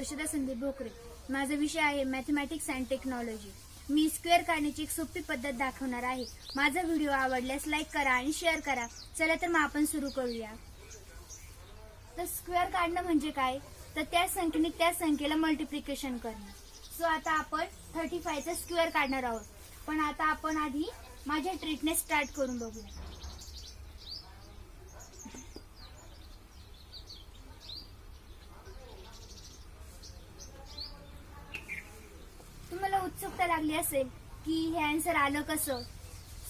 हर्षदा संदीप भोकरे. माझा विषय आहे मॅथमॅटिक्स अँड टेक्नॉलॉजी मी स्क्वेअर काढण्याची एक सोपी पद्धत दाखवणार आहे. माझा व्हिडिओ आवडल्यास लाईक करा आणि शेअर करा. चला तर मग आपण सुरू करूया. तर स्क्वेअर काढणं म्हणजे काय? तर त्या संख्येने त्या संख्येला मल्टिप्लिकेशन करणं. सो आता आपण थर्टी फायचा स्क्वेअर काढणार आहोत. पण आता आपण आधी माझ्या ट्रीटने स्टार्ट करून बघूया तुम्हाला उत्सुकता असेल की हे आन्सर आलं कसं?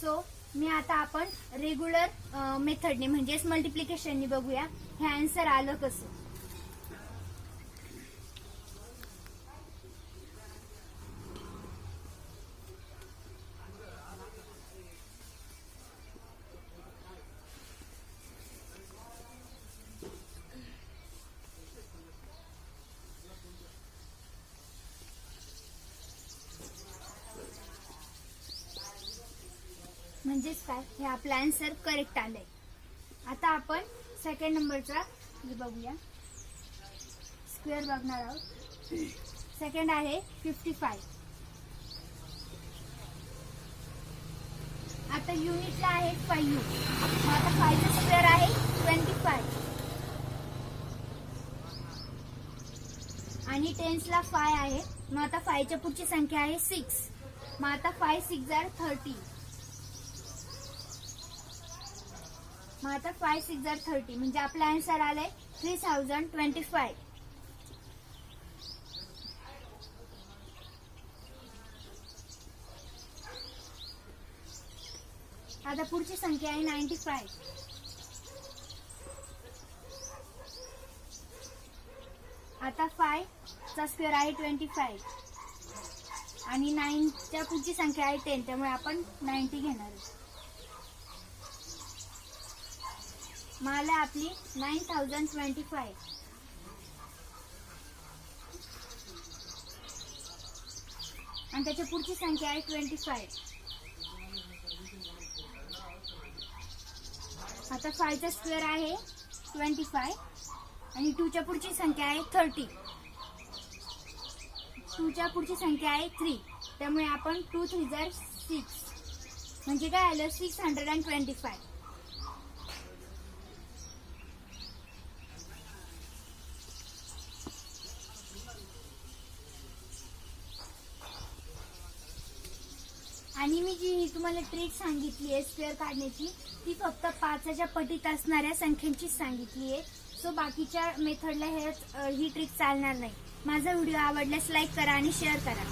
सो मी आता आपण रेग्युलर मेथडने म्हणजेच मल्टिप्लिकेशनने बघूया हे आन्सर आलं कसं? म्हणजेच काय? हे आपलं आन्सर करेक्ट आलंय. आता आपण सेकंड नंबरचा बघूया. स्क्वेअर बघणार आहोत. सेकंड आहे फिफ्टी फाय आता युनिटला आहे फाईव्ह आता फाईव्ह स्क्वेअर आहे ट्वेंटी फाय आणि टेन्सला फाय आहे. मग आता फायच्या पुढची संख्या आहे सिक्स मग आता फाय सिक्स आर थर्टी मग आता फाय सिक्स जर थर्टी म्हणजे आपला आन्सर आलाय थ्री थाउजंड ट्वेंटी फाय आता पुढची संख्या आहे नाईन्टी फाय आता फाय चा स्क्वेअर आहे ट्वेंटी फाय आणि नाईनच्या पुढची संख्या आहे टेन त्यामुळे आपण नाईन्टी घेणार आहोत मला आपली नाईन थाउजंड ट्वेंटी फाय आणि त्याच्या पुढची संख्या आहे ट्वेंटी फाय आता फायचा स्क्वेअर आहे ट्वेंटी फाय आणि टूच्या पुढची संख्या आहे थर्टी. टूच्या पुढची संख्या आहे थ्री त्यामुळे आपण टू थ्री जर सिक्स म्हणजे काय आलं? Six hundred and twenty five आणि मी जी ही तुम्हाला ट्रिक सांगितली आहे स्क्वेअर काढण्याची ती फक्त पाचाच्या पटीत असणाऱ्या संख्यांचीच सांगितली आहे. सो बाकीच्या मेथडला हे ही ट्रिक चालणार नाही. माझा व्हिडिओ आवडल्यास लाईक करा आणि शेअर करा.